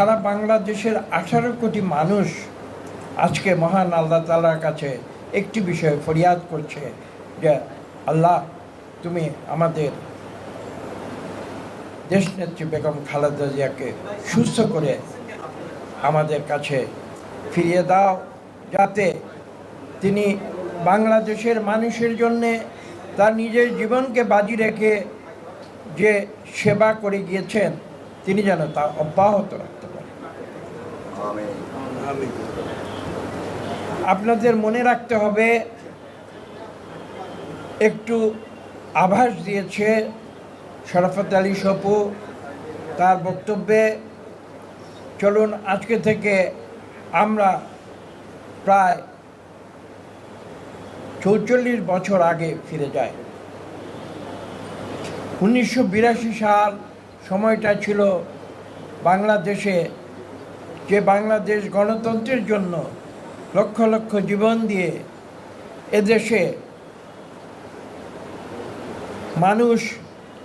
সারা বাংলাদেশের আঠারো কোটি মানুষ আজকে মহান আল্লাহ তালার কাছে একটি বিষয়ে ফরিয়াদ করছে যে, আল্লাহ, তুমি আমাদের দেশনেত্রী বেগম খালেদা জিয়াকে সুস্থ করে আমাদের কাছে ফিরিয়ে দাও, যাতে তিনি বাংলাদেশের মানুষের জন্যে তার নিজের জীবনকে বাজি রেখে যে সেবা করে গিয়েছেন, তিনি যেন তা অব্যাহত রাখতে আপনাদের মনে রাখতে হবে, একটু আভাস দিয়েছে শরাফত আলী সপু তার বক্তব্যে। চলুন, আজকে থেকে আমরা প্রায় চৌচল্লিশ বছর আগে ফিরে যাই। উনিশশো বিরাশি সাল সময়টা ছিল বাংলাদেশে যে বাংলাদেশ গণতন্ত্রের জন্য লক্ষ লক্ষ জীবন দিয়ে এদেশে মানুষ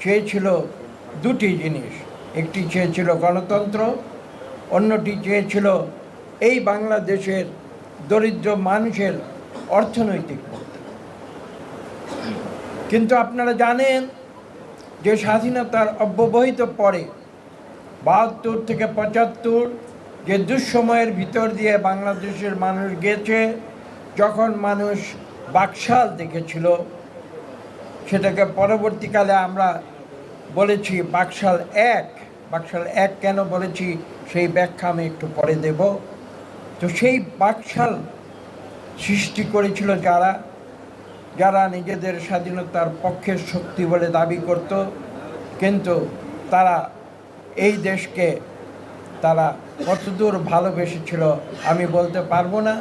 চেয়েছিল দুটি জিনিস। একটি চেয়েছিল গণতন্ত্র, অন্যটি চেয়েছিল এই বাংলাদেশের দরিদ্র মানুষের অর্থনৈতিক কিন্তু আপনারা জানেন যে স্বাধীনতার অব্যবহিত পরে বাহাত্তর থেকে পঁচাত্তর যে দুঃসময়ের ভিতর দিয়ে বাংলাদেশের মানুষ গেছে, যখন মানুষ বাকশাল দেখেছিল, সেটাকে পরবর্তীকালে আমরা বলেছি বাকশাল এক। বাকশাল এক কেন বলেছি সেই ব্যাখ্যা আমি একটু পরে দেব। তো সেই বাকশাল সৃষ্টি করেছিল যারা যারা নিজেদের স্বাধীনতার পক্ষের শক্তি বলে দাবি করত, কিন্তু তারা এই দেশকে তারা কতদূর ভালোবেসেছিল আমি বলতে পারব না।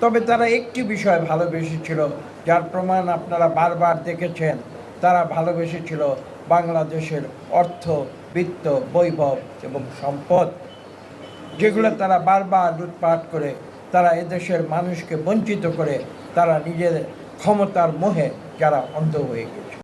তবে তারা একটি বিষয় ভালোবেসেছিল, যার প্রমাণ আপনারা বারবার দেখেছেন। তারা ভালোবেসেছিল বাংলাদেশের অর্থ, বিত্ত, বৈভব এবং সম্পদ, যেগুলো তারা বারবার লুটপাট করে, তারা এদেশের মানুষকে বঞ্চিত করে, তারা নিজের ক্ষমতার মোহে যারা অন্ধ হয়ে গেছে।